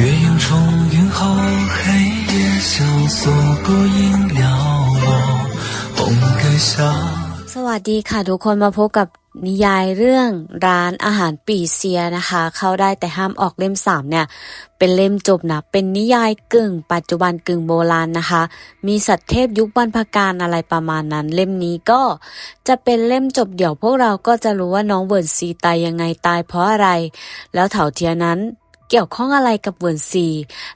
月影重云后，黑夜萧索，孤影寥落，红阁下。 สวัสดีค่ะทุกคนมาพบกับนิยายเรื่องร้านอาหารปีเซียนะคะ เข้าได้แต่ห้ามออกเล่มสามเนี่ย เป็นเล่มจบนะ เป็นนิยายกึ่ง ปัจจุบันกึ่งโบราณนะคะ มีสัตว์เทพยุคบรรพการอะไรประมาณนั้น เล่มนี้ก็จะเป็นเล่มจบเดี่ยวพวกเราก็จะรู้ว่าน้องเวิร์นซีตายยังไงตายเพราะอะไร แล้วเถาเทียนั้น เกี่ยวข้องอะไรกับเวิร์นซี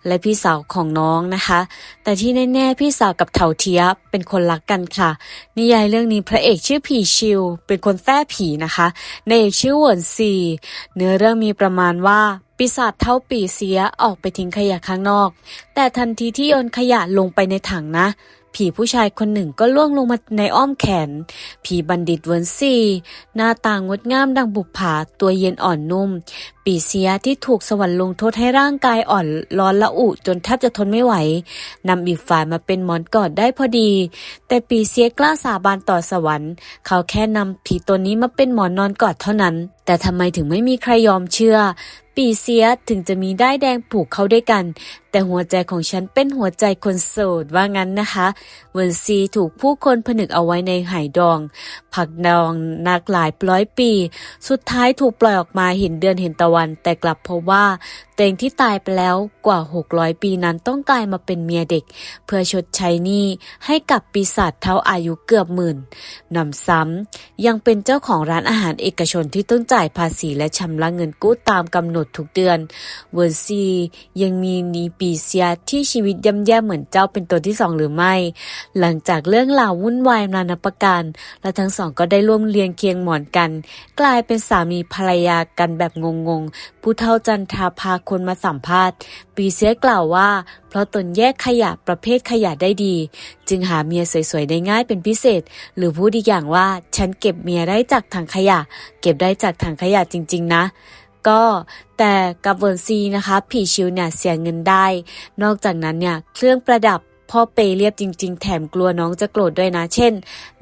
และพี่สาวของน้องนะคะ แต่ที่แน่ๆพี่สาวกับเถาเทียเป็นคนรักกันค่ะ นิยายเรื่องนี้พระเอกชื่อผีชิว เป็นคนแท้ผีนะคะนายเอกชื่อเวินซี เนื้อเรื่องมีประมาณว่าปีศาจเท่าปีเสียออกไปทิ้งขยะข้างนอก แต่ทันทีที่โยนขยะลงไปในถังนะ ผีผู้ชายคนหนึ่งก็ล่วงลงมาในอ้อมแขน ผีบัณฑิตเวินซีหน้าตางงดงามดังบุปผาตัวเย็นอ่อนนุ่ม ปีเสียที่ถูกสวรรค์ลงโทษให้ร่างกายอ่อนร้อนละอุจนแทบจะทนไม่ไหวนำอีกฝ่ายมาเป็นหมอนกอดได้พอดี แต่ปีเสียกล้าสาบานต่อสวรรค์ เขาแค่นำผีตัวนี้มาเป็นหมอนนอนกอดเท่านั้น แต่ทำไมถึงไม่มีใครยอมเชื่อปีเสียถึงจะมีได้แดงผูกเขาด้วยกัน แต่หัวใจของฉันเป็นหัวใจคนโสดว่างั้นนะคะเวนซีถูกผู้คนผนึกเอาไว้ในไหดอง ผักดองนักหลายร้อยปี สุดท้ายถูกปล่อยออกมาเห็นเดือนเห็นตะวัน แต่กลับพบว่าตัวเองที่ตายไปแล้วกว่า 600 ปีนั้นต้องกลายมาเป็นเมียเด็ก เพื่อชดใช้หนี้ให้กับปีศาจเท่าอายุเกือบหมื่นนำซ้ำยังเป็นเจ้าของร้านอาหารเอกชนที่ต้องจ่ายภาษีและชำระเงินกู้ตามกำหนดทุกเดือน เวอร์ซียังมีนีปีีเซียที่ชีวิตย่ำแย่เหมือนเจ้าเป็นตัวที่สองหรือไม่ หลังจากเรื่องราววุ่นวายนานาประการ และทั้งสองก็ได้ร่วมเรียงเคียงหมอนกัน กลายเป็นสามีภรรยากันแบบงงๆ ผู้เฒ่าจันทราพาคนมาสัมภาษณ์ ปีเสียกล่าวว่า เพราะตนแยกขยะประเภทขยะได้ดี จึงหาเมียสวยๆได้ง่ายเป็นพิเศษ หรือพูดอีกอย่างว่าฉันเก็บเมียได้จากถังขยะ เก็บได้จากถังขยะจริง ๆ นะ ก็แต่กับเวิร์ซีนะคะผีชิวเนี่ยเสียเงินได้ นอกจากนั้นเนี่ยเครื่องประดับพ่อเปย์เรียบจริง ๆ แถมกลัวน้องจะโกรธด้วยนะ เช่น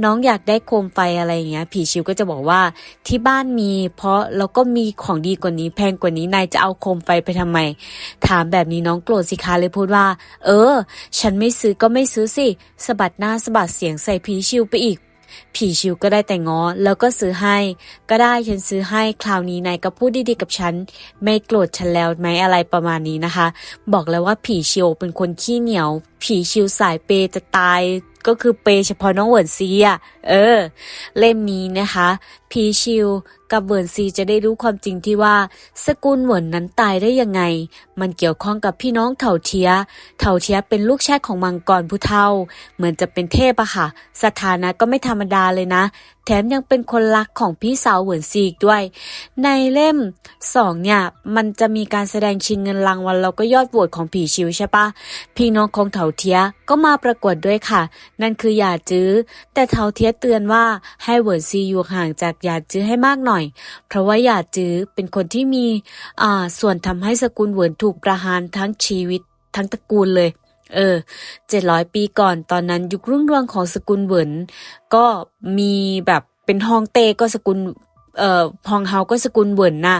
น้องอยากได้โคมไฟอะไรอย่างเงี้ย ผีชิวก็จะบอกว่าที่บ้านมี เพราะเราก็มีของดีกว่านี้แพงกว่านี้นายจะเอาโคมไฟไปทำไม ถามแบบนี้น้องโกรธสิคะเลยพูดว่า เออ ฉันไม่ซื้อก็ไม่ซื้อสิสะบัดหน้าสะบัดเสียงใส่ผีชิวไปอีก ผีชิวก็ได้แต่ง้อแล้วก็ซื้อให้ ก็ได้ฉันซื้อให้คราวนี้นายก็พูดดีๆกับฉัน ไม่โกรธฉันแล้วไหมอะไรประมาณนี้นะคะ บอกแล้วว่าผีชิวเป็นคนขี้เหนียว ผีชิวสายเปยจะตายก็คือเปเฉพาะน้องเหวินซีอะเออ เล่มนี้นะคะผีชิวกับเหวินซีจะได้รู้ความจริงที่ว่า สกุลเหวินนั้นตายได้ยังไง มันเกี่ยวข้องกับพี่น้องเถาเทีย เถาเทียเป็นลูกชายของมังกรผู้เฒ่า เหมือนจะเป็นเทพอะค่ะ สถานะก็ไม่ธรรมดาเลยนะ แถมยังเป็นคนรักของพี่สาวเหวินซีอีกด้วย ในเล่มสองเนี่ย มันจะมีการแสดงชิงเงินรางวัลแล้วก็ยอดโหวตของผีชิวใช่ปะพี่น้องของเถาเทียก็มาประกวดด้วยค่ะ นั่นคือหยาจื้อ แต่เถาเทียเตือนว่าให้เหวินซีอยู่ห่างจากหยาจื้อให้มากหน่อยเพราะว่าหยาจื้อเป็นคนที่มีอ่าส่วนทำให้สกุลเหวินถูกประหารทั้งชีวิตทั้งตระกูลเลย เออเจ็ดร้อยปีก่อนตอนนั้นยุครุ่งเรืองของสกุลเหวินก็มีแบบเป็นฮองเตก็สกุลเอ่อฮองเฮาก็สกุลเหวินนะ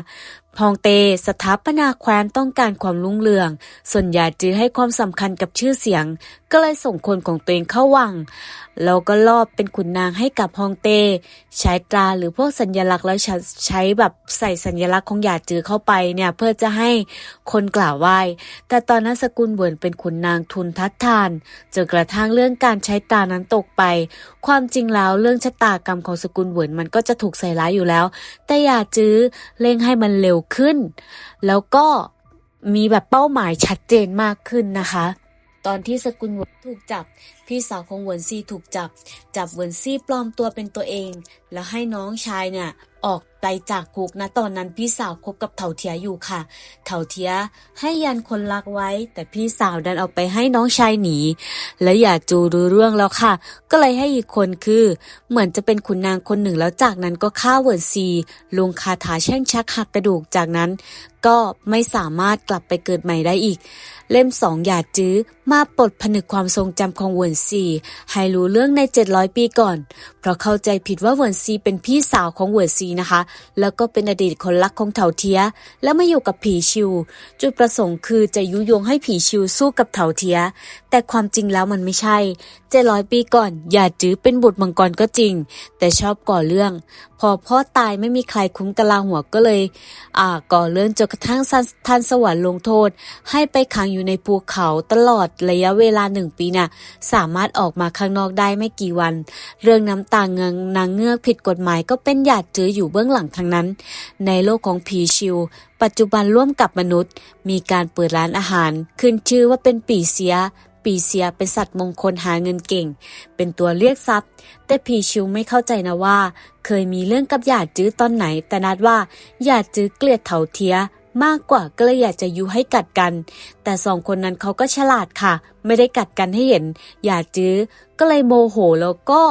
พองเต สถาปนาแคว้นต้องการความรุ่งเรือง ส่วนหยาจือให้ความสำคัญกับชื่อเสียง ก็เลยส่งคนของตัวเองเข้าวัง แล้วก็ลอบเป็นขุนนางให้กับฮองเต ใช้ตราหรือพวกสัญลักษณ์แล้วใช้แบบใส่สัญลักษณ์ของหยาจือเข้าไปเนี่ยเพื่อจะให้คนกล่าวไหว้ แต่ตอนนั้นสกุลเหวินเป็นขุนนางทุนทัดทานจนกระทั่งเรื่องการใช้ตรานั้นตกไป ความจริงแล้วเรื่องชะตากรรมของสกุลเหวินมันก็จะถูกใส่ร้ายอยู่แล้ว แต่หยาจื้อเร่งให้มันเร็วขึ้น แล้วก็มีแบบเป้าหมายชัดเจนมากขึ้นนะคะ ตอนที่สกุลหวนถูกจับ พี่สาวของเหวินซีถูกจับ จับเหวินซีปลอมตัวเป็นตัวเอง แล้วให้น้องชายเนี่ยออก ไปจากคุกนะตอนนั้นพี่สาวคบกับเถาเทียอยู่ค่ะ เถาเทียให้ยันคนรักไว้ แต่พี่สาวดันเอาไปให้น้องชายหนี และอย่าจูรู้เรื่องแล้วค่ะ ก็เลยให้อีกคนคือ เหมือนจะเป็นขุนนางคนหนึ่งแล้วจากนั้นก็ฆ่าเวินซีลงคาถาแช่งชักหักกระดูกจากนั้นก็ไม่สามารถกลับไปเกิดใหม่ได้อีก เล่มสองหยาดจื้อมาปลดผนึกความทรงจำของเวินซีให้รู้เรื่องใน 700 ปีก่อน เพราะเข้าใจผิดว่าเวินซีเป็นพี่สาวของเวินซีนะคะแล้วก็เป็นอดีตคนรักของเถาเทีย แล้วมาอยู่กับผีชิว จุดประสงค์คือจะยุยงให้ผีชิวสู้กับเถาเทีย แต่ความจริงแล้วมันไม่ใช่เจ็ดร้อยปีก่อนอย่าจื้อเป็นบุตรมังกรก็จริง แต่ชอบก่อเรื่อง พอพ่อตายไม่มีใครคุ้มกะลาหัวก็เลย อ่าก่อเรื่องจนกระทั่งท่านสวรรค์ลงโทษ ให้ไปขังอยู่ในภูเขาตลอดระยะเวลาหนึ่งปีน่ะสามารถออกมาข้างนอกได้ไม่กี่วัน เรื่องน้ำตาเงืองนางเงือกผิดกฎหมายก็เป็นหยาดจื้ออยู่เบื้องหลังทั้งนั้น ในโลกของผีชิว ปัจจุบันร่วมกับมนุษย์ มีการเปิดร้านอาหาร ขึ้นชื่อว่าเป็นปีเสีย ปีเสียเป็นสัตว์มงคลหาเงินเก่ง เป็นตัวเรียกทรัพย์ แต่ผีชิวไม่เข้าใจนะว่า เคยมีเรื่องกับหยาดจื้อตอนไหน แต่นัดว่าหยาดจื้อเกลียดเถาเทียมากกว่าก็เลยอยากจะยุให้กัดกัน แต่สองคนนั้นเขาก็ฉลาดค่ะ ไม่ได้กัดกันให้เห็นหยาดจื้อ ก็เลยโมโหแล้วก็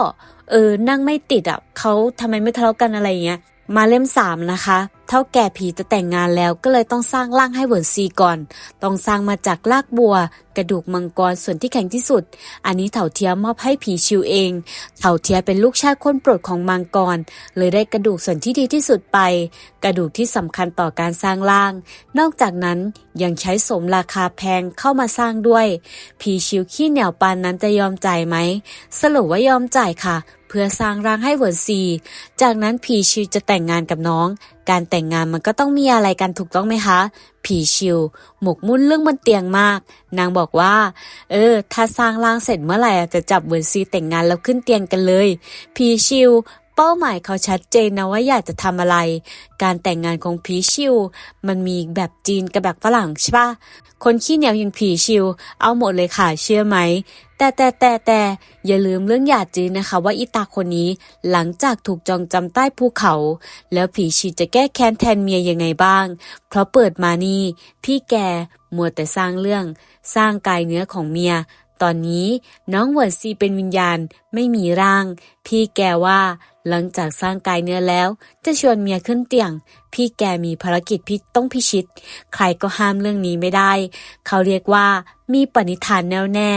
เออ นั่งไม่ติดอะเขาทำไมไม่ทะเลาะกันอะไรเงี้ย มาเล่มสามนะคะเท่าแก่ผีจะแต่งงานแล้วก็เลยต้องสร้างร่างให้เหวินซีก่อน ต้องสร้างมาจากรากบัว กระดูกมังกรส่วนที่แข็งที่สุด อันนี้เถาเทียมอบให้ผีชิวเอง เถาเทียเป็นลูกชายคนโปรดของมังกร เลยได้กระดูกส่วนที่ดีที่สุดไป กระดูกที่สำคัญต่อการสร้างร่าง นอกจากนั้นยังใช้สมราคาแพงเข้ามาสร้างด้วย ผีชิวขี้เหนียวปานนั้นจะยอมจ่ายไหมสรุปว่ายอมจ่ายค่ะ พื่อสร้างร่างให้เหวินซี จากนั้นผีชิวจะแต่งงานกับน้อง การแต่งงานมันก็ต้องมีอะไรกันถูกต้องไหมคะ ผีชิว หมกมุ่นเรื่องบนเตียงมาก นางบอกว่า เออ ถ้าสร้างร่างเสร็จเมื่อไหร่จะจับเหวินซีแต่งงานแล้วขึ้นเตียงกันเลย ผีชิว เป้าหมายเขาชัดเจนนะว่าอยากจะทำอะไร การแต่งงานของผีชิว มันมีแบบจีนกับแบบฝรั่งใช่ปะคนขี้เหนียวอย่างผีชิว เอาหมดเลยค่ะเชื่อไหม แต่แต่แต่แต่อย่าลืมเรื่องหยาดจื้อนะคะ ว่าอีตาคนนี้หลังจากถูกจองจำใต้ภูเขา แล้วผีชิวจะแก้แค้นแทนเมียยังไงบ้าง เพราะเปิดมานี่ พี่แกมัวแต่สร้างเรื่อง สร้างกายเนื้อของเมีย ตอนนี้น้องหวิร์ดซีเป็นวิญญาณไม่มีร่าง พี่แกว่า หลังจากสร้างกายเนื้อแล้ว จะชวนเมียขึ้นเตียง พี่แกมีภารกิจพี่ต้องพิชิต ใครก็ห้ามเรื่องนี้ไม่ได้ เขาเรียกว่ามีปณิธานแน่วแน่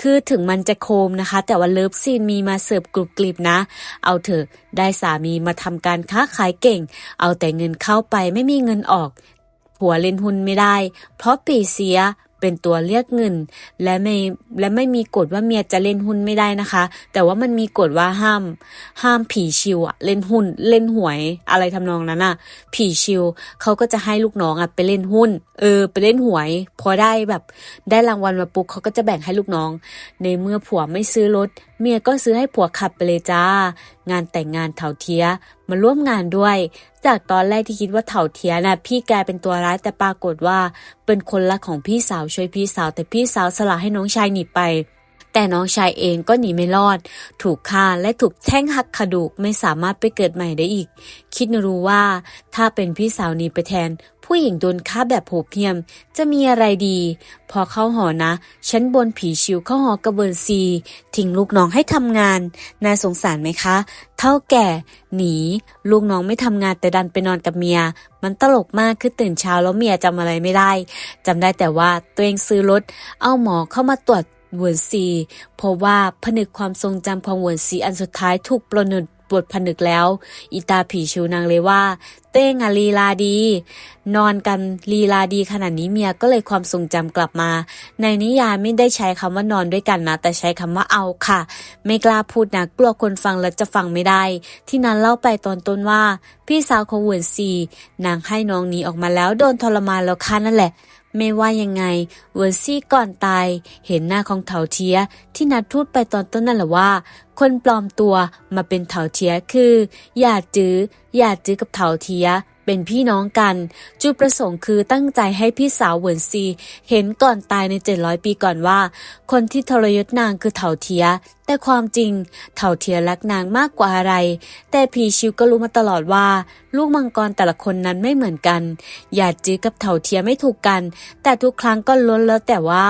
คือถึงมันจะโคมนะคะ แต่ว่าเลิฟซีนมีมาเสิร์ฟกรุบกริบนะ เอาเถอะได้สามีมาทำการค้าขายเก่ง เอาแต่เงินเข้าไปไม่มีเงินออกผัวเล่นหุ้นไม่ได้ เพราะปีเสีย เป็นตัวเรียกเงิน และไม่และไม่มีกฎว่าเมียจะเล่นหุ้นไม่ได้นะคะ แต่ว่ามันมีกฎว่าห้าม ห้ามผีชิวอะเล่นหุ้น เล่นหวยอะไรทำนองนั้นอะผีชิวเขาก็จะให้ลูกน้องอะไปเล่นหุ้น เออ ไปเล่นหวย พอได้แบบ ได้รางวัลมาปุ๊บเขาก็จะแบ่งให้ลูกน้อง ในเมื่อผัวไม่ซื้อรถเมียก็ซื้อให้ผัวขับไปเลยจ้า งานแต่งงานเถาเทียมาร่วมงานด้วย จากตอนแรกที่คิดว่าเถาเทียนะพี่แกเป็นตัวร้ายแต่ปรากฏว่า เป็นคนรักของพี่สาวช่วยพี่สาวแต่พี่สาวสละให้น้องชายหนีไป แต่น้องชายเองก็หนีไม่รอด ถูกฆ่าและถูกแท่งหักกระดูกไม่สามารถไปเกิดใหม่ได้อีก คิดรู้ว่าถ้าเป็นพี่สาวนีไปแทน ผู้หญิงโดนฆ่าแบบโหดเหี้ยม จะมีอะไรดี พอเข้าหอนะชั้นบนผีชิวเข้าหอกระเบินซี ทิ้งลูกน้องให้ทำงาน น่าสงสารไหมคะ เท่าแก่ หนี ลูกน้องไม่ทำงานแต่ดันไปนอนกับเมีย มันตลกมากคือตื่นเช้าแล้วเมียจำอะไรไม่ได้จำได้แต่ว่าตัวเองซื้อรถ เอาหมอเข้ามาตรวจ เวินซีเพราะว่าผนึกความทรงจำของเวินซีอันสุดท้ายถูกปลดบทผนึกแล้วอีตาผีชูนางเลยว่า เต้งอะลีลาดี นอนกันลีลาดีขนาดนี้เมียก็เลยความทรงจำกลับมา ในนิยายไม่ได้ใช้คำว่านอนด้วยกันนะ แต่ใช้คำว่าเอาค่ะ ไม่กล้าพูดนะ กลัวคนฟังแล้วจะฟังไม่ได้ ที่นั้นเล่าไปตอนต้นว่า พี่สาวของเวิร์นซีนางให้น้องหนีออกมาแล้วโดนทรมานแล้วค่ะนั่นแหละ ไม่ว่ายังไง เวอร์ซี่ก่อนตาย เห็นหน้าของเถาเทียที่นัดพูดไปตอนต้นนั่นแหละว่า คนปลอมตัวมาเป็นเถาเทียคือ อย่าจื้อหยาจื้อกับเถาเทีย เป็นพี่น้องกัน จุดประสงค์คือตั้งใจให้พี่สาวเหวินซี เห็นก่อนตายใน 700 ปีก่อนว่า คนที่ทรยศนางคือเถาเทีย แต่ความจริง เถาเทียรักนางมากกว่าอะไร แต่พีชิวก็รู้มาตลอดว่า ลูกมังกรแต่ละคนนั้นไม่เหมือนกันหยาจื้อกับเถาเทียไม่ถูกกัน แต่ทุกครั้งก็ล้นแล้วแต่ว่า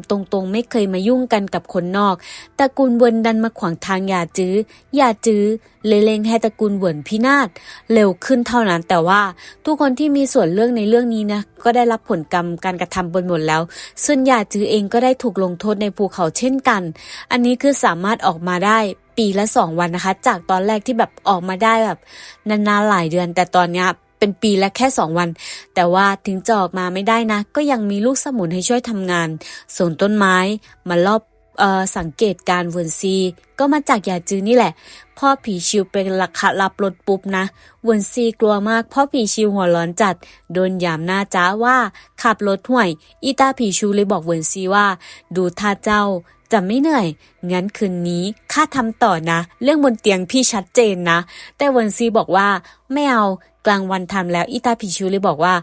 ำตรงๆ ไม่เคยมายุ่งกันกับคนนอกตระกูลเวินดันมาขวางทางหยาจื้อหยาจื้อเลยเลงให้ตระกูลเวินพินาศเร็วขึ้นเท่านั้น แต่ว่าทุกคนที่มีส่วนเรื่องในเรื่องนี้นะก็ได้รับผลกรรมการกระทำบนหมดแล้วซึ่งหยาจื้อเองก็ได้ถูกลงโทษในภูเขาเช่นกัน อันนี้คือสามารถออกมาได้ปีละสองวันนะคะ จากตอนแรกที่แบบออกมาได้แบบนานๆหลายเดือน แต่ตอนนี้ เป็นปีและแค่สองวัน แต่ว่าถึงจะออกมาไม่ได้นะ ก็ยังมีลูกสมุนให้ช่วยทำงาน ส่วนต้นไม้มารอบออสังเกตการเวิร์นซี ก็มาจากยาจือนี่แหละ พ่อผีชิวเป็นลักขับรถปุ๊บนะเวิร์นซีกลัวมากพ่อผีชิวหัวร้อนจัด โดนยามหน้าจ้าว่าขับรถห่วย อีตาผีชิวเลยบอกเวิร์นซีว่า ดูท่าเจ้าจะไม่เหนื่อย งั้นคืนนี้ข้าทำต่อนะ เรื่องบนเตียงพี่ชัดเจนนะ แต่เวิร์นซีบอกว่าไม่เอา กลางวันทำแล้วอิตาผีชิวเลยบอกว่า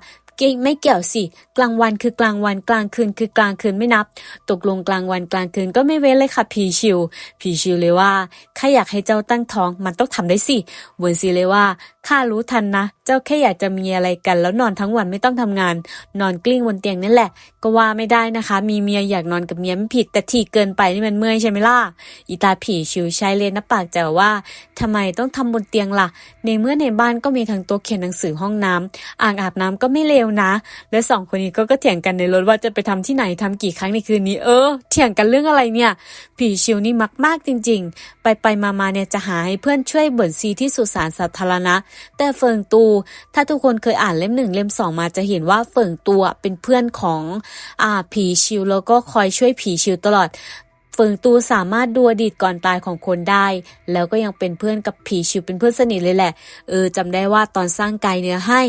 ไม่เกี่ยวสิ กลางวันคือกลางวันกลางคืนคือกลางคืนไม่นับ ตกลงกลางวันกลางคืนก็ไม่เว้นเลยค่ะผีชิวผีชิวเลยว่าข้าอยากให้เจ้าตั้งท้องมันต้องทำได้สิเวินซีเลยว่าข้ารู้ทันนะ เจ้าแค่อยากจะมีอะไรกัน แล้วนอนทั้งวันไม่ต้องทำงาน นอนกลิ้งบนเตียงนั่นแหละก็ว่าไม่ได้นะคะ มีเมียอยากนอนกับเมียไม่ผิด แต่ที่เกินไปนี่มันเมื่อยใช่ไหมล่ะอีตาผีชิวใช้เลนนับปากแจ๋วว่าทำไมต้องทำบนเตียงล่ะ ในเมื่อในบ้านก็มีทั้งโต๊ะเขียนหนังสือห้องน้ำอ่างอาบน้ำก็ไม่เลวนะ และสองคนนี้ก็ก็เถียงกันในรถว่าจะไปทำที่ไหนทำกี่ครั้งในคืนนี้เออเถียงกันเรื่องอะไรเนี่ย ผีชิวนี่มักมากจริง ๆ ไปไปมามาเนี่ยจะหาให้เพื่อนช่วยเบิร์นซีที่สุสานสาธารณะ แต่เฟิงตู ถ้าทุกคนเคยอ่านเล่มหนึ่งเล่มสองมาจะเห็นว่าเฟิงตัวเป็นเพื่อนของอ่าผีชิวแล้วก็คอยช่วยผีชิวตลอดเฟิงตูสามารถดูอดีตก่อนตายของคนได้ แล้วก็ยังเป็นเพื่อนกับผีชิวเป็นเพื่อนสนิทเลยแหละ เออจำได้ว่าตอนสร้างกายเนื้อให้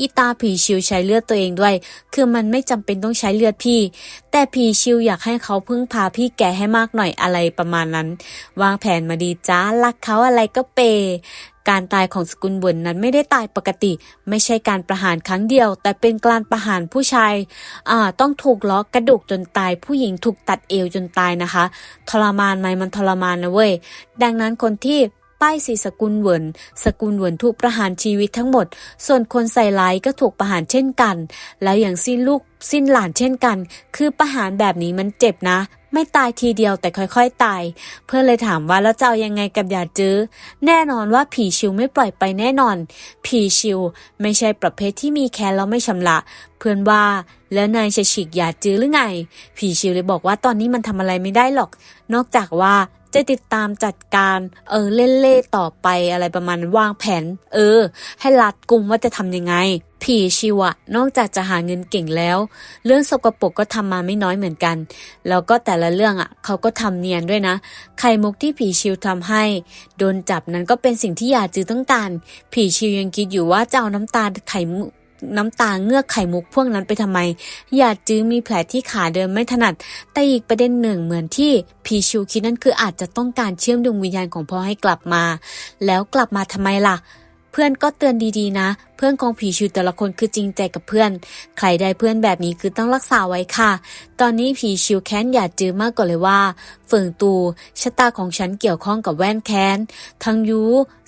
อีตาผีชิวใช้เลือดตัวเองด้วย คือมันไม่จำเป็นต้องใช้เลือดพี่ แต่ผีชิวอยากให้เขาพึ่งพาพี่แกให้มากหน่อยอะไรประมาณนั้น วางแผนมาดีจ้ารักเขาอะไรก็เปย การตายของสกุลบุญนนั้นไม่ได้ตายปกติ ไม่ใช่การประหารครั้งเดียว แต่เป็นการประหารผู้ชายอ่าต้องถูกล้อกระดูกจนตาย ผู้หญิงถูกตัดเอวจนตายนะคะ ทรมานไหมมันทรมานนะเว้ย ดังนั้นคนที่ ป้ายสีสกุลเหวินสกุลเหวินถูกประหารชีวิตทั้งหมด ส่วนคนใส่ร้ายก็ถูกประหารเช่นกัน แล้วอย่างสิ้นลูกสิ้นหลานเช่นกัน คือประหารแบบนี้มันเจ็บนะ ไม่ตายทีเดียวแต่ค่อยๆตาย เพื่อนเลยถามว่าแล้วจะเอายังไงกับยาจื้อ แน่นอนว่าผีชิวไม่ปล่อยไปแน่นอน ผีชิวไม่ใช่ประเภทที่มีแค้นแล้วไม่ชำระ เพื่อนว่าแล้วนายจะฉีกยาจื้อหรือไง ผีชิวเลยบอกว่าตอนนี้มันทำอะไรไม่ได้หรอก นอกจากว่า จะติดตามจัดการเออเล่นเล่ต่อไปอะไรประมาณวางแผน เออ ให้รัดกุมว่าจะทำยังไง ผีชิวะ นอกจากจะหาเงินเก่งแล้ว เรื่องสกปรกก็ทำมาไม่น้อยเหมือนกัน แล้วก็แต่ละเรื่องอะเขาก็ทำเนียนด้วยนะ ไข่มุกที่ผีชิวทำให้ โดนจับนั้นก็เป็นสิ่งที่อยาจือต้องการ ผีชิวยังคิดอยู่ว่าจะเอาน้ำตาลไข่มุก น้ำตาเงือกไข่มุกพวกนั้นไปทำไม หยาดจื้อมีแผลที่ขาเดินไม่ถนัด แต่อีกประเด็นหนึ่งเหมือนที่พีชูคิดนั่นคืออาจจะต้องการเชื่อมดวงวิญญาณของพ่อให้กลับมา แล้วกลับมาทำไมล่ะ เพื่อนก็เตือนดีๆนะเพื่อนของผีชิวแต่ละคนคือจริงใจกับเพื่อน ใครได้เพื่อนแบบนี้คือต้องรักษาไว้ค่ะ ตอนนี้ผีชิวแค้นหยาดจื้อมากกว่าเลยว่าเฟิงตูชะตาของฉันเกี่ยวข้องกับแว่นแค้น ทั้งยู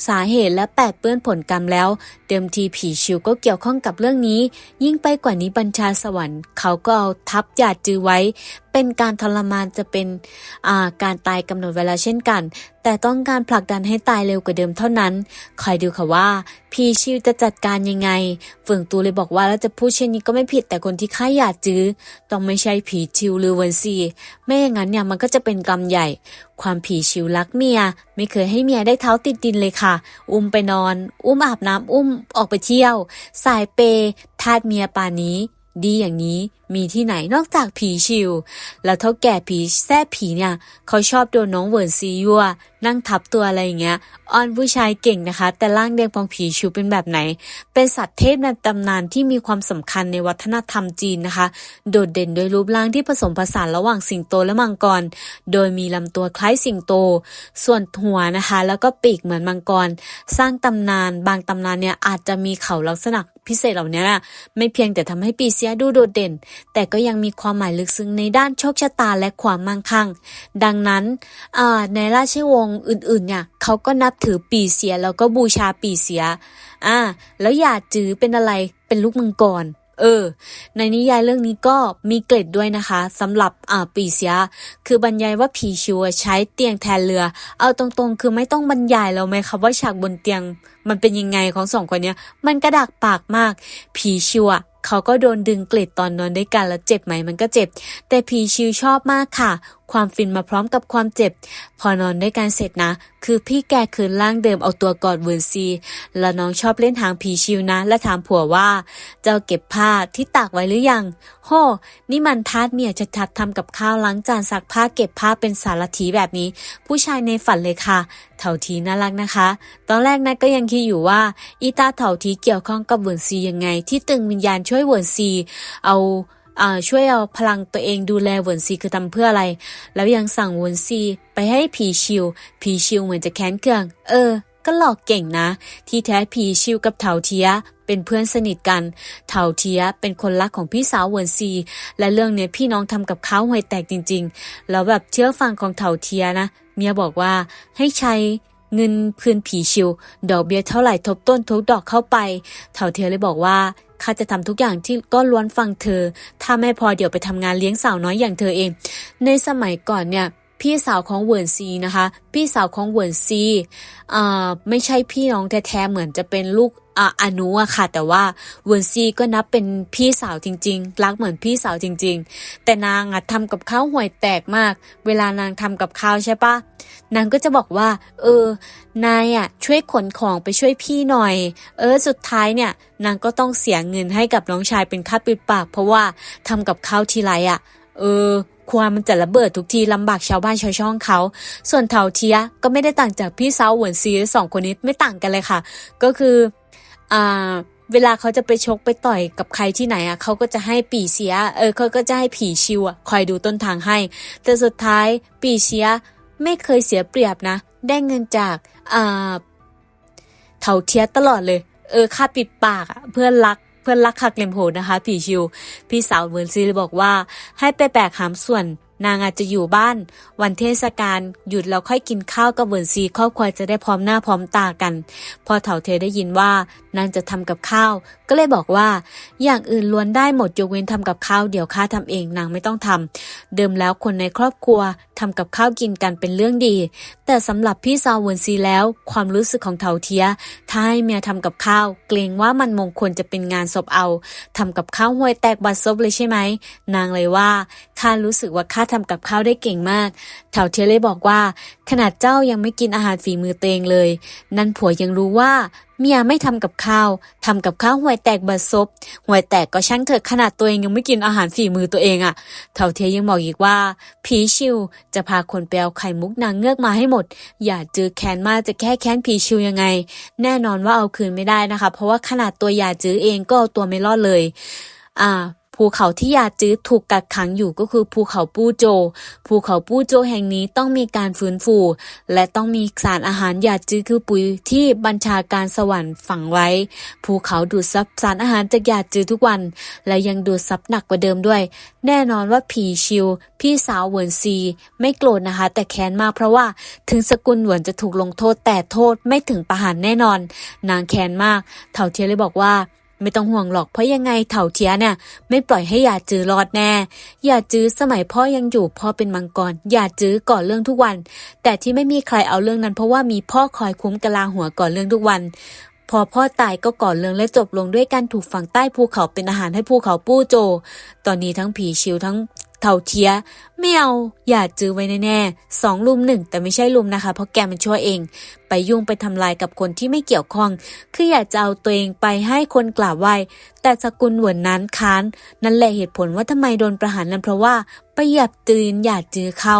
สาเหตุและแปดเปื้อนผลกรรมแล้ว เดิมทีผีชิวก็เกี่ยวข้องกับเรื่องนี้ ยิ่งไปกว่านี้บัญชาสวรรค์เขาก็เอาทับหยาดจื้อไว้ เป็นการทรมานจะเป็นอ่าการตายกำหนดเวลาเช่นกัน แต่ต้องการผลักดันให้ตายเร็วกว่าเดิมเท่านั้น คอยดูค่ะว่าพีชิวจะจัดการยังไงเฟิงตูเลยบอกว่าแล้วจะพูดเช่นนี้ก็ไม่ผิดแต่คนที่ฆ่าหยาดจื้อต้องไม่ใช่ผีชิวหรือเวนซีไม่อย่างนั้นเนี่ยมันก็จะเป็นกรรมใหญ่ ความผีชิวรักเมีย ไม่เคยให้เมียได้เท้าติดดินเลยค่ะ อุ้มไปนอน อุ้มอาบน้ำอุ้มออกไปเที่ยว สายเปย์ทาดเมียป่านี้ ดีอย่างนี้มีที่ไหนนอกจากผีชิว แล้วเท่าแก่ผีแท้ผีเนี่ย เขาชอบโดนน้องเวิร์นซียั่วนั่งทับตัวอะไรอย่างเงี้ยอ้อนผู้ชายเก่งนะคะ แต่ร่างแดงของผีชิวเป็นแบบไหน เป็นสัตว์เทพในตำนานที่มีความสำคัญในวัฒนธรรมจีนนะคะ โดดเด่นโดยรูปร่างที่ผสมผสานระหว่างสิงโตและมังกร โดยมีลำตัวคล้ายสิงโต ส่วนหัวนะคะ แล้วก็ปีกเหมือนมังกร สร้างตำนาน บางตำนานเนี่ยอาจจะมีเขาลักษณะ พิเศษเหล่านี้นะไม่เพียงแต่ทำให้ปีเสียดูโดดเด่น แต่ก็ยังมีความหมายลึกซึ้งในด้านโชคชะตาและความมั่งคั่ง ดังนั้นในราชวงศ์อื่นๆเนี่ยเขาก็นับถือปีเสียแล้วก็บูชาปีเสียอ่าแล้วหยาดจื้อเป็นอะไรเป็นลูกมังกร เออ ในนิยายเรื่องนี้ก็มีเกร็ดด้วยนะคะสำหรับอ่าปีเสีย คือบรรยายว่าผีชิวใช้เตียงแทนเรือ เอาตรงๆ คือไม่ต้องบรรยายแล้วไหมคะว่าฉากบนเตียงมันเป็นยังไงของสองคนเนี้ย มันกระดักปากมาก ผีชิวเขาก็โดนดึงเกล็ดตอนนอนด้วยกันแล้วเจ็บไหมมันก็เจ็บ แต่ผีชิวชอบมากค่ะ ความฟินมาพร้อมกับความเจ็บ พอนอนด้วยกันเสร็จนะ คือพี่แกคืนร่างเดิมเอาตัวกอดเวิร์นซี แล้วน้องชอบเล่นหางผีชิวนะ และถามผัวว่า เจ้าเก็บผ้าที่ตากไว้หรือยัง โห นี่มันทาสเมียชัดทำกับข้าวล้างจานซักผ้าเก็บผ้าเป็นสารถีแบบนี้ ผู้ชายในฝันเลยค่ะ เถาทีน่ารักนะคะ ตอนแรกนัดก็ยังคิดอยู่ว่าอีตาเถาทีเกี่ยวข้องกับเวินซียังไง ที่ตึงวิญญาณช่วยเวินซี เอา ช่วยเอาพลังตัวเองดูแลเวินซีคือทำเพื่ออะไร แล้วยังสั่งเวินซีไปให้ผีชิว ผีชิวเหมือนจะแค้นเคือง เออ ก็หลอกเก่งนะ ที่แท้ผีชิวกับเถาเทียเป็นเพื่อนสนิทกัน เถาเทียเป็นคนรักของพี่สาวเวินซี และเรื่องเนี้ยพี่น้องทำกับเขาห่วยแตกจริง ๆ แล้วแบบเชื่อฟังของเถาเทียนะ เมียบอกว่าให้ใช้เงินพื้นผีชิว ดอกเบี้ยเท่าไหร่ทบต้นทบดอกเข้าไป เถาเทียเลยบอกว่า ข้าจะทำทุกอย่างที่ก็ล้วนฟังเธอ ถ้าไม่พอเดี๋ยวไปทำงานเลี้ยงสาวน้อยอย่างเธอเอง ในสมัยก่อนเนี่ยพี่สาวของเหวินซีนะคะ พี่สาวของเหวินซีอ่าไม่ใช่พี่น้องแท้ๆเหมือนจะเป็นลูก อานุอะค่ะ แต่ว่าเวินซีก็นับเป็นพี่สาวจริง ๆ รักเหมือนพี่สาวจริง ๆ แต่นางอะทำกับข้าวห่วยแตกมาก เวลานางทำกับข้าวใช่ปะนางก็จะบอกว่า เออนายอะช่วยขนของไปช่วยพี่หน่อย เออสุดท้ายเนี่ย นางก็ต้องเสียเงินให้กับน้องชายเป็นค่าปิดปาก เพราะว่าทำกับข้าวทีไรอะเออความมันจะระเบิดทุกทีลำบากชาวบ้านชาวช่องเขา ส่วนเถาเทียก็ไม่ได้ต่างจากพี่สาวหวนซีสองคนนี้ไม่ต่างกันเลยค่ะ ก็คือ อ่าเวลาเขาจะไปชกไปต่อยกับใครที่ไหนอะเขาก็จะให้ปีเสีย เออเขาก็จะให้ผีชิวอะคอยดูต้นทางให้ แต่สุดท้ายปีเสียไม่เคยเสียเปรียบนะ ได้เงินจากอ่าเถาเทียตลอดเลย เออค่าปิดปากเพื่อนรักเพื่อนรักคักเลมโหดนะคะ ผีชิว พี่สาวเวิร์นซีบอกว่า ให้ไปแบกหามส่วน นางอาจจะอยู่บ้าน วันเทศกาลหยุดแล้วค่อยกินข้าวกับเวิร์นซีครอบครัวจะได้พร้อมหน้าพร้อมตากัน พอเถาเทได้ยินว่านางจะทำกับข้าว ก็เลยบอกว่า อย่างอื่นล้วนได้หมดยกเว้นทำกับข้าวเดี๋ยวข้าทำเองนางไม่ต้องทำเดิมแล้วคนในครอบครัว ทำกับข้าวกินกันเป็นเรื่องดี แต่สำหรับพี่ซาววนซีแล้ว ความรู้สึกของเถาเทียถ้าให้เมียทำกับข้าว เกรงว่ามันมงคลจะเป็นงานศพเอาทำกับข้าวห่วยแตกบัดซบเลยใช่ไหมนางเลยว่าข้ารู้สึกว่าข้าทำกับข้าวได้เก่งมากเถาเทียเลยบอกว่า ขนาดเจ้ายังไม่กินอาหารฝีมือเตงเลย นั่นผัวยังรู้ว่า เมียไม่ทำกับข้าวทำกับข้าวห่วยแตกบาดซบห่วยแตกก็ช่างเถอะขนาดตัวเองยังไม่กินอาหารฝีมือตัวเองอะ่ะ เท่าเทียยังบอกอีกว่า ผีชิวจะพาคนไปเอาไข่มุกนางเงือกมาให้หมด อย่าเจอแค้นมากจะแค่แค้นผีชิวยังไง แน่นอนว่าเอาคืนไม่ได้นะคะ เพราะว่าขนาดตัวอยาจื้อเองก็เอาตัวไม่รอดเลย อ่า ภูเขาที่ยาจื้อถูกกักขังอยู่ก็คือภูเขาปู้โจ ภูเขาปู้โจแห่งนี้ต้องมีการฟื้นฟู และต้องมีสารอาหารยาจื้อคือปุ๋ยที่บัญชาการสวรรค์ฝังไว้ ภูเขาดูดซับสารอาหารจากยาจื้อทุกวัน และยังดูดซับหนักกว่าเดิมด้วย แน่นอนว่าผีชิว พี่สาวเหวินซี ไม่โกรธนะคะ แต่แค้นมากเพราะว่าถึงสกุลเหวินจะถูกลงโทษแต่โทษไม่ถึงประหารแน่นอน นางแค้นมาก เถาเทียเลยบอกว่า ไม่ต้องห่วงหรอกเพราะยังไงเถาเทียเนี่ยไม่ปล่อยให้ยาจื้อรอดแน่ยาจื้อสมัยพ่อยังอยู่พ่อเป็นมังกรยาจื้อก่อเรื่องทุกวัน แต่ที่ไม่มีใครเอาเรื่องนั้น เพราะว่ามีพ่อคอยคุ้มกะลาหัวก่อเรื่องทุกวัน พอพ่อตายก็ก่อเรื่องและจบลงด้วยการถูกฝังใต้ภูเขาเป็นอาหารให้ภูเขาปู้โจ ตอนนี้ทั้งผีชิวทั้ง เท่าเทียไม่เอาอย่าจื้อไว้แน่ๆสองลุมหนึ่งแต่ไม่ใช่ลุมนะคะ เพราะแกมันชั่วเอง ไปยุ่งไปทำลายกับคนที่ไม่เกี่ยวข้อง คืออยากจะเอาตัวเองไปให้คนกราบไหว้แต่สกุลหวนนั้นค้าน นั่นแหละเหตุผลว่าทำไมโดนประหารนั้นเพราะว่าไปหยับตื่นอย่าจื้อเข้า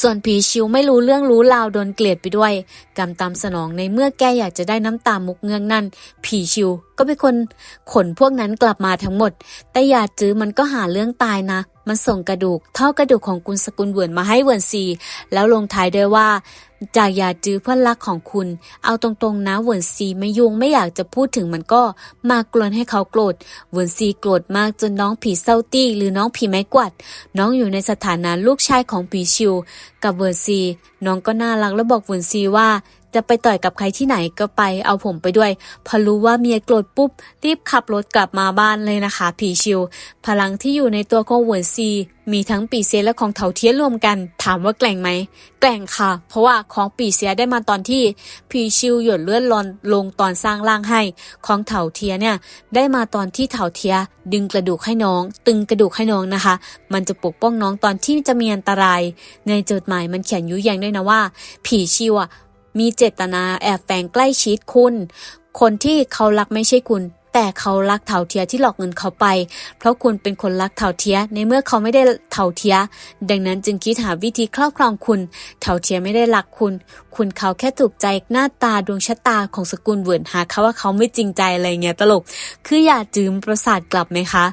ส่วนผีชิวไม่รู้เรื่องรู้ราวโดนเกลียดไปด้วย กรรมตามสนองในเมื่อแกอยากจะได้น้ำตามุกเงืองนั่น ผีชิวก็เป็นคนขนพวกนั้นกลับมาทั้งหมด แต่อย่าจื้อมันก็หาเรื่องตายนะ มันส่งกระดูกเท่ากระดูกของกุลสกุลเหวินมาให้เหวินซี แล้วลงท้ายด้วยว่า จากอย่าจื้อเพื่อนรักของคุณ เอาตรงๆนะเหวินซีไม่ยุ่งไม่อยากจะพูดถึงมันก็มากลวนให้เขาโกรธเหวินซีโกรธมากจนน้องผีเศร้าตี้ หรือน้องผีไม้กวาดน้องอยู่ในสถานะลูกชายของผีชิว กับเวิร์ซี น้องก็น่ารักแล้วบอกเวิร์ซีว่า จะไปต่อยกับใครที่ไหนก็ไปเอาผมไปด้วย พอรู้ว่าเมียโกรธปุ๊บ รีบขับรถกลับมาบ้านเลยนะคะ ผีชิว พลังที่อยู่ในตัวของเหวนซี มีทั้งปีเซียและของเถาเทียรวมกัน ถามว่าแกล่งไหม แกล่งค่ะ เพราะว่าของปีเซียได้มาตอนที่ผีชิวหยดเลือดลอนลงตอนสร้างร่างให้ ของเถาเทียเนี่ยได้มาตอนที่เถาเทีย ดึงกระดูกให้น้อง ตึงกระดูกให้น้องนะคะ มันจะปกป้องน้องตอนที่จะมีอันตราย ในจดหมายมันเขียนยุยงด้วยนะว่า ผีชิวอะ มีเจตนาแอบแฝงใกล้ชิดคุณ คนที่เขารักไม่ใช่คุณ แต่เขารักเถาเทียที่หลอกเงินเขาไป เพราะคุณเป็นคนรักเถาเทียในเมื่อเขาไม่ได้เถาเทีย ดังนั้นจึงคิดหาวิธีครอบครองคุณ เถาเทียไม่ได้รักคุณ คุณเขาแค่ถูกใจหน้าตาดวงชะตาของสกุลเวิร์นหาเขาว่าเขาไม่จริงใจอะไรเงี้ยตลก คืออย่าจืมประสาทกลับไหมคะ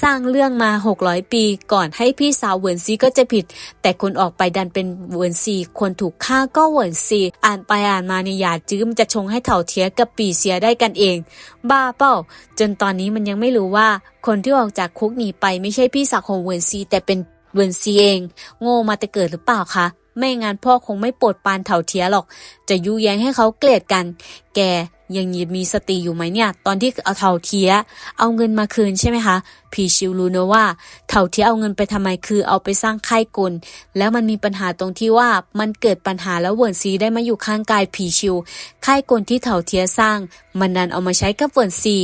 สร้างเรื่องมา 600 ปี ก่อนให้พี่สาวเวิร์นซีก็จะผิด แต่คนออกไปดันเป็นเวิร์นซีคนถูกฆ่าก็เวิร์นซีอ่านไปอ่านมาเนี่ยอย่าจืมจะชงให้เถาเทียกับปีเสียได้กันเอง บ้าเป้าจนตอนนี้มันยังไม่รู้ว่าคนที่ออกจากคุกหนีไปไม่ใช่พี่สาวของเวินซีแต่เป็นเวินซีเอง โง่มาแต่เกิดหรือเปล่าคะ ไม่งั้นพ่อคงไม่ปรดปานเถาเทียหรอก จะยุแย้งให้เขาเกลียดกัน แกยังมีสติอยู่ไหมเนี่ย ตอนที่เอาเถาเทีย เอาเงินมาคืนใช่ไหมคะพีชิวรู้นะว่าเถาเทียเอาเงินไปทำไมคือเอาไปสร้างค่ายกล แล้วมันมีปัญหาตรงที่ว่ามันเกิดปัญหาแล้วเวินซีได้มาอยู่ข้างกายผีชิวค่ายกลที่เถาเทียสร้าง มันดันเอามาใช้กับเวินซี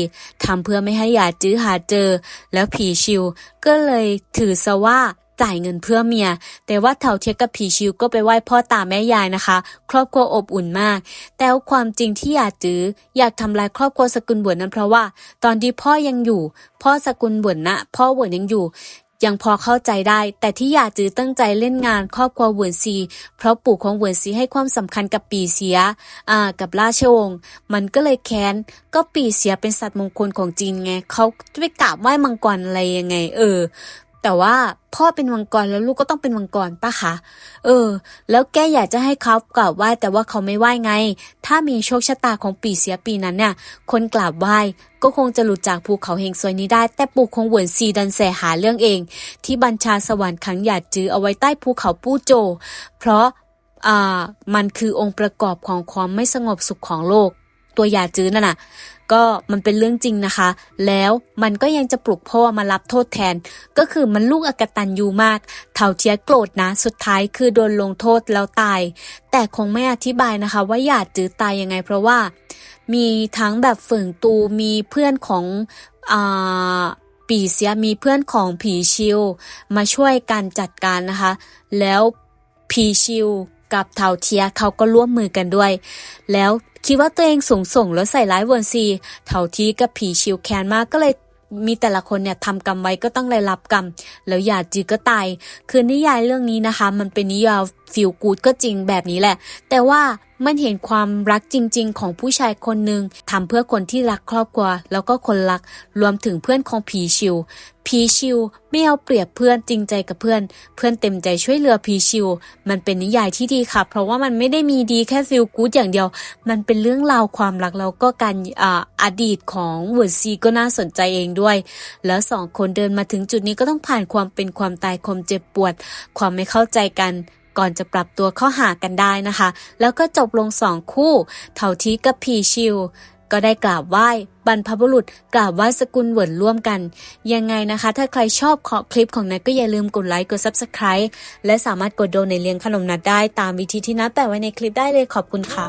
ทำเพื่อไม่ให้หยาดจื้อหาเจอ แล้วผีชิวก็เลยถือซะว่า จ่ายเงินเพื่อเมีย แต่ว่าเถาเทียกับผีชิวก็ไปไหว้พ่อตาแม่ยายนะคะ ครอบครัวอบอุ่นมาก แต่ความจริงที่อยากจื้ออยากทำลายครอบครัวสกุลบวนนั้นเพราะว่า ตอนที่พ่อยังอยู่ พ่อสกุลบวนนะ พ่อบวนยังอยู่ยังพอเข้าใจได้ แต่ที่อยากจื้อตั้งใจเล่นงานครอบครัวเหวินซี เพราะปู่ของเหวินซีให้ความสำคัญกับปีเสีย อ่า กับราชวงศ์ มันก็เลยแค้น ก็ปีเสียเป็นสัตว์มงคลของจีนไง เขาไปกราบไหว้มังกรอะไรยังไง เออ แต่ว่าพ่อเป็นมังกรแล้วลูกก็ต้องเป็นมังกรปะคะเออ แล้วแกอยากจะให้เขากราบไหว้แต่ว่าเขาไม่ไหว้ไง ถ้ามีโชคชะตาของปีเสียปีนั้นเนี่ย คนกราบไหว้ก็คงจะหลุดจากภูเขาเฮงซวยนี้ได้ แต่ปู่คงเหวินซีดันแสหาเรื่องเอง ที่บัญชาสวรรค์ขังหยาดจื้อเอาไว้ใต้ภูเขาปู้โจ เพราะอ่ามันคือองค์ประกอบของความไม่สงบสุขของโลก ตัวหยาจื้อนั่นน่ะ ก็มันเป็นเรื่องจริงนะคะ แล้วมันก็ยังจะปลุกพ่อมารับโทษแทน ก็คือมันลูกอกตันยูมาก เถาเทียโกรธนะ สุดท้ายคือโดนลงโทษแล้วตาย แต่คงไม่อธิบายนะคะ ว่าหยาดจื้อตายยังไง เพราะว่า มีทั้งแบบเฟิงตูมีเพื่อนของอ่าปีเสียมีเพื่อนของผีชิว มาช่วยกันจัดการนะคะ แล้วผีชิว กับเทาเทียเขาก็ร่วมมือกันด้วย แล้วคิดว่าตัวเองสูงส่งแล้วใส่ร้ายเวนซีเทาทีกับผีชิวแคนมากก็เลยมีแต่ละคนเนี่ยทำกรรมไว้ก็ต้องได้รับกรรม แล้วหยาดจือก็ตาย คือนิยายเรื่องนี้นะคะ มันเป็นนิยายฟิลกูดก็จริงแบบนี้แหละ แต่ว่า มันเห็นความรักจริง ๆ ของผู้ชายคนหนึ่งทำเพื่อคนที่รักครอบครัว แล้วก็คนรักรวมถึงเพื่อนของผีชิวผีชิวไม่เอาเปรียบเพื่อนจริงใจกับเพื่อน เพื่อนเต็มใจช่วยเหลือผีชิว มันเป็นนิยายที่ดีค่ะ เพราะว่ามันไม่ได้มีดีแค่ฟิลกู๊ดอย่างเดียว มันเป็นเรื่องราวความรักแล้วก็การออดีตของเวิร์ดซีก็น่าสนใจเองด้วย แล้วสองคนเดินมาถึงจุดนี้ก็ต้องผ่านความเป็นความตายความเจ็บปวด ความไม่เข้าใจกัน ก่อนจะปรับตัวเข้าหากันได้นะคะ แล้วก็จบลงสองคู่เถาทีกับพีชิวก็ได้กราบไหว้บรรพบุรุษกราบไหว้สกุลเหวินร่วมกัน ยังไงนะคะ ถ้าใครชอบขอคลิปของนัทก็อย่าลืมกดไลค์กด Subscribe และสามารถกดโดนในเลี้ยงขนมนัดได้ตามวิธีที่นัดแปะไว้ในคลิปได้เลยขอบคุณค่ะ